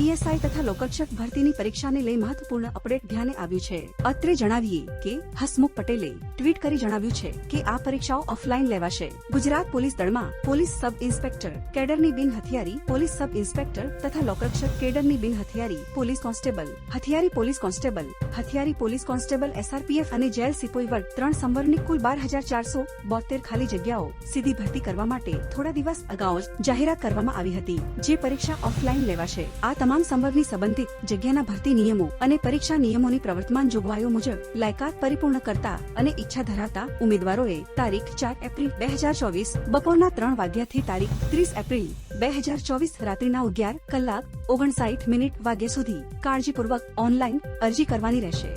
PSI તથા લોકરક્ષક ભરતીની પરીક્ષાને લઈ મહત્વપૂર્ણ અપડેટ ધ્યાને આવ્યું છે. અત્રે જણાવીએ કે હસમુખ પટેલે ટ્વીટ કરી જણાવ્યું છે કે આ પરીક્ષાઓ ઓફલાઈન લેવાશે. ગુજરાત પોલીસ દળમાં પોલીસ સબ ઇન્સ્પેક્ટર કેડરની બિન હથિયારી, પોલીસ સબ ઇન્સ્પેક્ટર તથા લોકરક્ષક કેડરની બિન હથિયારી, પોલીસ કોન્સ્ટેબલ, હથિયારી પોલીસ કોન્સ્ટેબલ, હથિયારી પોલીસ કોન્સ્ટેબલ, એસઆરપીએફ અને જેલ સિપોઈ વર્ગ ત્રણ સંવરની કુલ બાર હજાર ચારસો બોતેર ખાલી જગ્યાઓ સીધી ભરતી કરવા માટે થોડા દિવસ અગાઉ જ જાહેરાત કરવામાં આવી હતી. જે પરીક્ષા ઓફલાઈન લેવાશે. આ તમામ સંવર્ગની સંબંધિત જગ્યાના ભરતી નિયમો અને પરીક્ષા નિયમોની પ્રવર્તમાન જોગવાઈઓ મુજબ લાયકાત પરિપૂર્ણ કરતા અને ઈચ્છા ધરાવતા ઉમેદવારોએ તારીખ ચાર એપ્રિલ બે હજાર ચોવીસ બપોરના ત્રણ વાગ્યાથી તારીખ ત્રીસ એપ્રિલ બે હજાર ચોવીસ રાત્રિના અગિયાર કલાક ઓગણસાઠ મિનિટ વાગ્યા સુધી કાળજીપૂર્વક ઓનલાઈન અરજી કરવાની રહેશે.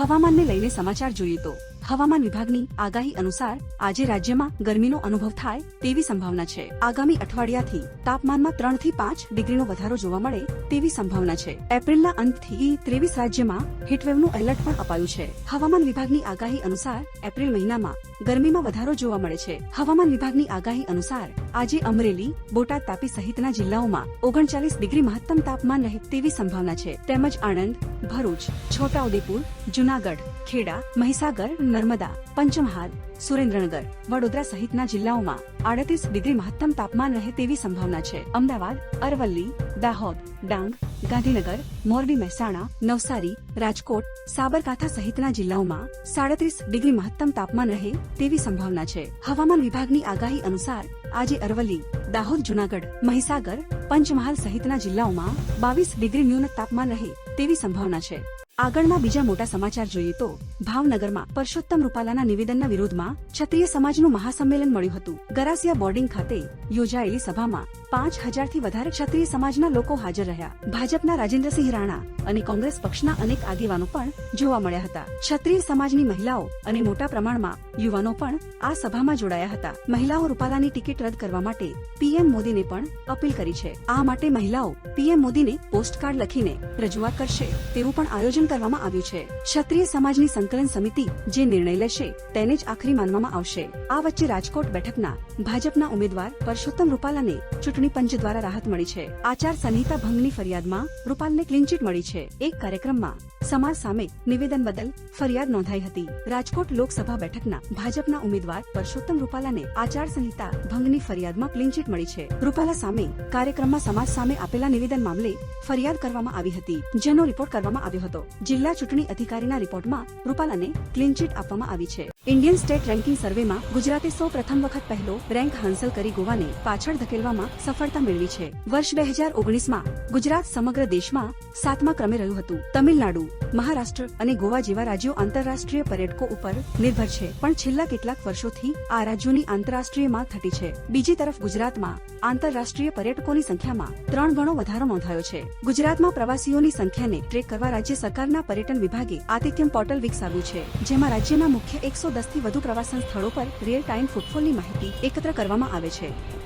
હવામાનને લઈને સમાચાર જોઈએ તો હવામાન વિભાગની આગાહી અનુસાર આજે રાજ્યમાં ગરમીનો અનુભવ થાય તેવી સંભાવના છે. આગામી અઠવાડિયાથી તાપમાનમાં ત્રણથી પાંચ ડિગ્રીનો વધારો જોવા મળે તેવી સંભાવના છે. એપ્રિલના અંતથી ત્રેવીસ રાજ્યમાં હીટવેવનું એલર્ટ પણ અપાયું છે. હવામાન વિભાગની આગાહી અનુસાર એપ્રિલ મહિનામાં ગરમીમાં વધારો જોવા મળે છે. હવામાન વિભાગની આગાહી અનુસાર આજે અમરેલી, બોટાદ તાપી સહિતના જિલ્લાઓમાં ઓગણચાલીસ ડિગ્રી મહત્તમ તાપમાન રહે તેવી સંભાવના છે. તેમજ આણંદ, ભરૂચ, છોટાઉદેપુર, જુનાગઢ, ખેડા, મહીસાગર નર્મદા, પંચમહાલ, સુરેન્દ્રનગર, વડોદરા સહિતના જિલ્લાઓમાં આડત્રીસ ડિગ્રી મહત્તમ તાપમાન રહે તેવી સંભાવના છે. અમદાવાદ, અરવલ્લી, દાહોદ, ડાંગ, ગાંધીનગર, મોરબી, મહેસાણા, નવસારી, રાજકોટ, સાબરકાંઠા સહિતના જિલ્લાઓમાં સાડત્રીસ ડિગ્રી મહત્તમ તાપમાન રહે તેવી સંભાવના છે. હવામાન વિભાગની આગાહી અનુસાર આજે અરવલ્લી, દાહોદ, જુનાગઢ, મહીસાગર, પંચમહાલ સહિતના જિલ્લાઓમાં બાવીસ ડિગ્રી ન્યૂન તાપમાન રહે તેવી સંભાવના છે. આગળના બીજા મોટા સમાચાર જોઈએ તો, ભાવનગરમાં પરસોત્તમ રૂપાલાના નિવેદનના વિરોધમાં ક્ષત્રિય સમાજનું મહાસંમેલન મળ્યું હતું. ગરાસિયા બોર્ડિંગ ખાતે યોજાયેલી સભામાં પાંચ હજારથી વધારે ક્ષત્રિય સમાજના લોકો હાજર રહ્યા. ભાજપના રાજેન્દ્રસિંહ રાણા અને કોંગ્રેસ પક્ષના અનેક આગેવાનો પણ જોવા મળ્યા હતા. ક્ષત્રિય સમાજની મહિલાઓ અને મોટા પ્રમાણમાં યુવાનો પણ આ સભામાં જોડાયા હતા. મહિલાઓ રૂપાલાની ટિકિટ રદ કરવા માટે પીએમ મોદીને પણ અપીલ કરી છે. આ માટે મહિલાઓ પીએમ મોદીને પોસ્ટકાર્ડ લખીને રજૂઆત કરશે તેવું પણ આયોજન કરવામાં આવ્યું છે. ક્ષત્રિય સમાજની સંકલન સમિતિ જે નિર્ણય લેશે તેને જ આખરી માનવામાં આવશે. આ વચ્ચે રાજકોટ બેઠકના ભાજપના ઉમેદવાર પરસોત્તમ રૂપાલાને ચૂંટણી પંચ દ્વારા રાહત મળી છે. આચાર સંહિતા ભંગની ફરિયાદમાં રૂપાલને ક્લીનચીટ મળી છે. એક કાર્યક્રમમાં સમાજ સામે નિવેદન બદલ ફરિયાદ નોંધાઈ હતી. રાજકોટ લોકસભા બેઠકના ભાજપના ઉમેદવાર પરસોત્તમ રૂપાલાને આચારસંહિતા ભંગની ફરિયાદમાં ક્લીનચીટ મળી છે. રૂપાલા સામે કાર્યક્રમમાં સમાજ સામે આપેલા નિવેદન મામલે ફરિયાદ કરવામાં આવી હતી. જેનો રિપોર્ટ કરવામાં આવ્યો હતો. જિલ્લા ચૂંટણી અધિકારીના રિપોર્ટમાં રૂપાલાને ક્લીનચીટ આપવામાં આવી છે. ઇન્ડિયન સ્ટેટ રેન્કિંગ સર્વેમાં ગુજરાતે સૌ પ્રથમ વખત પહેલો રેન્ક હાંસલ કરી ગોવાને પાછળ ધકેલવામાં સફળતા મેળવી છે. વર્ષ બે હજાર ઓગણીસમાં ગુજરાત સમગ્ર દેશમાં સાતમા ક્રમે રહ્યું હતું. તમિલનાડુ મહારાષ્ટ્ર અને ગોવા જેવા રાજ્યો આંતરરાષ્ટ્રીય પર્યટકો ઉપર નિર્ભર છે. પણ છેલ્લા કેટલાક વર્ષોથી આ રાજ્યોની આંતરરાષ્ટ્રીય માંગ થતી છે. બીજી તરફ ગુજરાતમાં આંતરરાષ્ટ્રીય પર્યટકોની સંખ્યામાં ત્રણ ગણો વધારો નોંધાયો છે. ગુજરાતમાં પ્રવાસીઓની સંખ્યાને ટ્રેક કરવા રાજ્ય સરકારના પર્યટન વિભાગે આતિથ્યમ પોર્ટલ વિકસાવ્યું છે, જેમાં રાજ્યના મુખ્ય એકસો દસથી વધુ પ્રવાસન સ્થળો પર રિયલ ટાઈમ ફૂટફોલની માહિતી એકત્ર કરવામાં આવે છે.